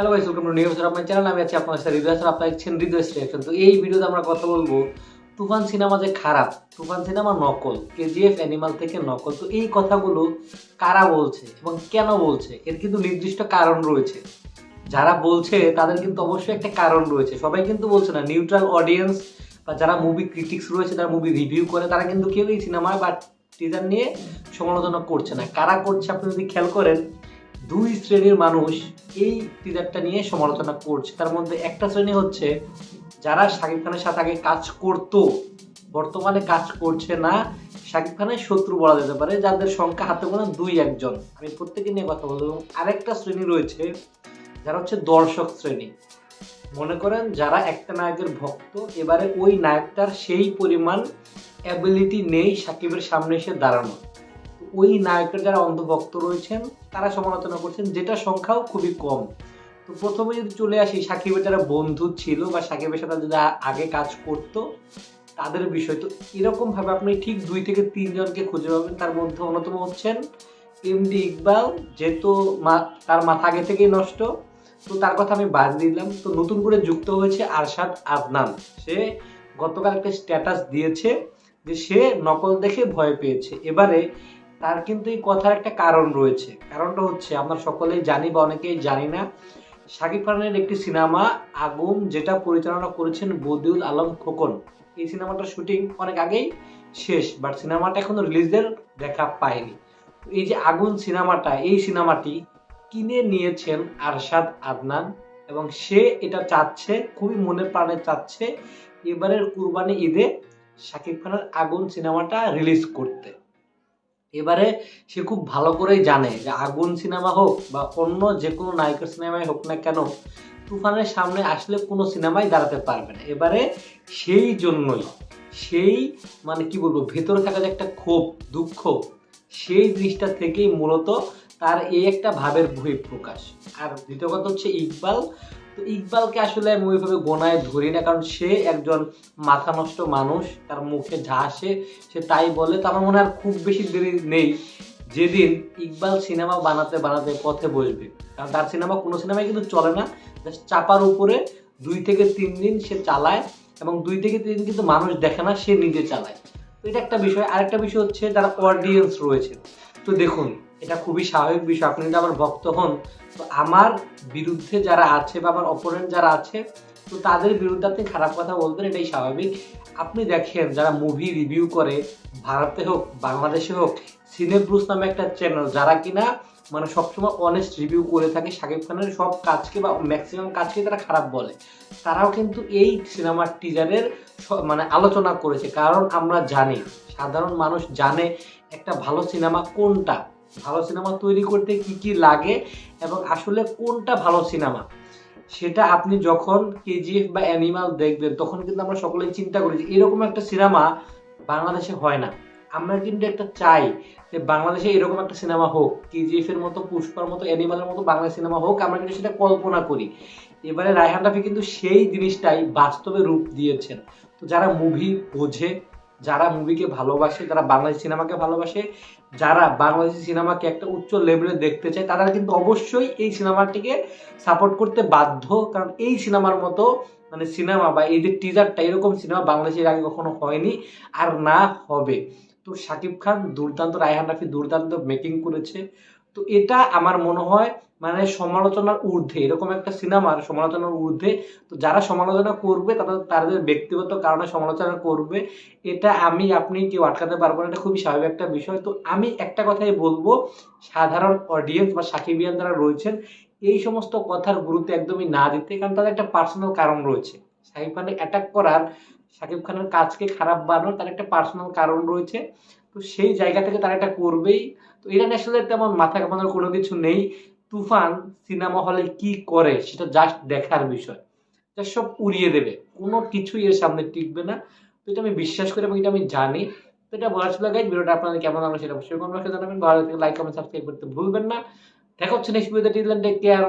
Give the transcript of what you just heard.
Hello guys welcome to new sir আপনার channel আমি আছি আপনার সাথে হৃদয় স্যার, আপনার দেখছেন হৃদয় রিয়াকশন তো এই ভিডিওতে আমরা কথা বলব, তুফান সিনেমা যে খারাপ, তুফান সিনেমা নকল কেজিএফ অ্যানিমাল থেকে নকল। তো এই কথাগুলো কারা বলছে এবং কেন বলছে? এর কিন্তু নির্দিষ্ট কারণ রয়েছে। যারা বলছে, তাদের কিন্তু অবশ্যই একটা কারণ রয়েছে। সবাই কিন্তু বলছে না নিউট্রাল অডিয়েন্স বা যারা মুভি ক্রিটিক্স রয়েছে যারা মুভি রিভিউ করে, তারা কিন্তু কেউ এই সিনেমা বা টিজার নিয়ে সমালোচনা করছে না। কারা করছে, আপনি যদি খেয়াল করেন দুই শ্রেণির মানুষ এই টিজারটা নিয়ে সমালোচনা করছে। তার মধ্যে একটা শ্রেণি হচ্ছে যারা শাকিব খানের সাথে আগে কাজ করতো, বর্তমানে কাজ করছে না, শাকিব খানের শত্রু বলা যেতে পারে, যাদের সংখ্যা হাতে গোনা দুই একজন। আমি প্রত্যেকে নিয়ে কথা বলব এবং আরেকটা শ্রেণি রয়েছে যারা হচ্ছে দর্শক শ্রেণি। মনে করেন যারা একটা নায়কের ভক্ত, এবারে ওই নায়কটার সেই পরিমাণ অ্যাবিলিটি নেই সাকিবের সামনে এসে দাঁড়ানো ওই নায়কের যারা অন্ধভক্ত রয়েছেন, তারা সমালোচনা করছেন, যেটা সংখ্যাও খুবই কম। তো প্রথমে যদি চলে আসি, সাকিবের যারা বন্ধু ছিল বা সাকিবের সাথে যারা আগে কাজ করতো, তাদের বিষয়। তো এরকম ভাবে আপনি ঠিক দুই থেকে তিনজনকে খুঁজে পাবেন। তার মধ্যে অন্যতম হচ্ছেন এমডি ইকবাল যেহেতু তার মাথা আগে থেকেই নষ্ট। তো তার কথা আমি বাদ দিলাম। তো নতুন করে যুক্ত হয়েছে আরশাদ আদনান। সে গতকাল একটা স্ট্যাটাস দিয়েছে যে সে নকল দেখে ভয় পেয়েছে। এবারে তার কিন্তু এই কথার একটা কারণ রয়েছে। কারণটা হচ্ছে, আমরা সকলেই জানি বা অনেকেই জানি না শাকিব খানের একটি সিনেমা আগুন যেটা পরিচালনা করেছেন বদিউল আলম খোকন। এই সিনেমাটার শুটিং অনেক আগেই শেষ, বাট সিনেমাটা এখনও রিলিজের দেখা পায়নি। এই যে আগুন সিনেমাটা, এই সিনেমাটি কিনে নিয়েছেন আরশাদ আদনান এবং সে এটা চাচ্ছে, খুবই মনে প্রাণে চাচ্ছে, এবারের কুরবানি ঈদে শাকিব খানের আগুন সিনেমাটা রিলিজ করতে। এবারে সে খুব ভালো করেই জানে যে আগুন সিনেমা হোক বা অন্য যে কোনো নায়কের সিনেমাই হোক না কেন, তুফানের সামনে আসলে কোনো সিনেমাই দাঁড়াতে পারবে না। এবারে সেই জন্যই, সেই মানে কি বলব, ভেতরে থাকা যে একটা ক্ষোভ, দুঃখ, সেই জিনিসটা থেকেই মূলত তার এই একটা ভাবের বহিঃপ্রকাশ। আর দ্বিতীয় কথা হচ্ছে ইকবাল তো ইকবালকে আসলে আমি ওইভাবে গোনায় ধরি না, কারণ সে একজন মাথা নষ্ট মানুষ, তার মুখে যা আসে সে তাই বলে। তো আমার মনে হয় খুব বেশি দেরি নেই, যেদিন ইকবাল সিনেমা বানাতে বানাতে পথে বসবে। কারণ তার সিনেমা কোনো সিনেমাই কিন্তু চলে না, জাস্ট চাপার উপরে দুই থেকে তিন দিন সে চালায় এবং দুই থেকে তিন দিন কিন্তু মানুষ দেখে না, সে নিজে চালায়। তো এটা একটা বিষয়। আরেকটা বিষয় হচ্ছে যারা অডিয়েন্স রয়েছে। তো দেখুন, এটা খুবই স্বাভাবিক বিষয়। আপনি যদি আমার ভক্ত হন, তো আমার বিরুদ্ধে যারা আছে বা আমার অপোনেন্ট যারা আছে তো তাদের বিরুদ্ধে আপনি খারাপ কথা বলবেন, এটাই স্বাভাবিক। আপনি দেখেন, যারা মুভি রিভিউ করে, ভারতে হোক, বাংলাদেশে হোক সিনেব্রুস নামে একটা চ্যানেল যারা কিনা মানে সবসময় অনেস্ট রিভিউ করে থাকে শাকিব খানের সব কাজকে বা ম্যাক্সিমাম কাজকে তারা খারাপ বলে। তারাও কিন্তু এই সিনেমার টিজারের মানে আলোচনা করেছে। কারণ আমরা জানি, সাধারণ মানুষ জানে একটা ভালো সিনেমা কোনটা। ভালো সিনেমা তৈরি করতে কি কি লাগে এবং আসলে কোনটা ভালো সিনেমা সেটা আপনি যখন কেজিএফ বা অ্যানিমাল দেখবেন, তখন কিন্তু আমরা সকলেই চিন্তা করি যে এরকম একটা সিনেমা বাংলাদেশে হয় না। আমরা কিন্তু একটা চাই যে বাংলাদেশে এরকম একটা সিনেমা হোক, কেজিএফ এর মতো, পুষ্পার মতো অ্যানিমালের মতো বাংলা সিনেমা হোক, আমরা কিন্তু সেটা কল্পনা করি। এবারে রায়হান রাফি কিন্তু সেই জিনিসটাই বাস্তবে রূপ দিয়েছেন। তো যারা মুভি বোঝে, যারা মুভিকে ভালোবাসে, যারা বাংলাদেশ সিনেমাকে ভালোবাসে যারা বাংলাদেশি সিনেমাকে একটা উচ্চ লেভেলে দেখতে চায়, তারা কিন্তু অবশ্যই এই সিনেমাটিকে সাপোর্ট করতে বাধ্য। কারণ এই সিনেমার মতো মানে সিনেমা বা এই যে টিজারটা এরকম সিনেমা বাংলাদেশের আগে কখনো হয়নি আর না হবে। তো শাকিব খান দুর্দান্ত, রায়হান রাফি দুর্দান্ত মেকিং করেছে। তো এটা আমার মনে হয় মানে সমালোচনার ঊর্ধ্বে, এরকম একটা সিনেমার সমালোচনার ঊর্ধ্বে, তো যারা সমালোচনা করবে তারা তাদের ব্যক্তিগত কারণে সমালোচনা করবে, এটা আমি, আপনি কেউ আটকাতে পারব না, এটা খুবই স্বাভাবিক একটা বিষয়। তো আমি একটা কথাই বলব, সাধারণ অডিয়েন্স বা সাকিবিয়ান যারা রয়েছেন, এই সমস্ত কথার গুরুত্ব একদমই না দিতে, কারণ তাদের একটা পার্সোনাল কারণ রয়েছে। শাকিব খানকে অ্যাটাক করার শাকিব খানের কাজকে খারাপ বানানোর তার একটা পার্সোনাল কারণ রয়েছে। তো সেই জায়গা থেকে তারা এটা করবেই। তো এটা আসলে তেমন মাথা কামানোর কোনো কিছু নেই। তুফান সিনেমা হলে কি করে সেটা জাস্ট দেখার বিষয়। যা সব উড়িয়ে দেবে। কোনো কিছুই এর সামনে টিকবে না। তো এটা আমি বিশ্বাস করি এবং এটা আমি জানি। তো এটা বলার ছিল গাইজ ভিডিওটা আপনাদের কেমন লাগল সেটা অবশ্যই কমেন্ট বক্সে জানাবেন। ভালো থেকে লাইক কমেন্ট সাবস্ক্রাইব করতে ভুলবেন না। দেখা হচ্ছে নেক্সট ভিডিওতে টিলেন টেক কেয়ার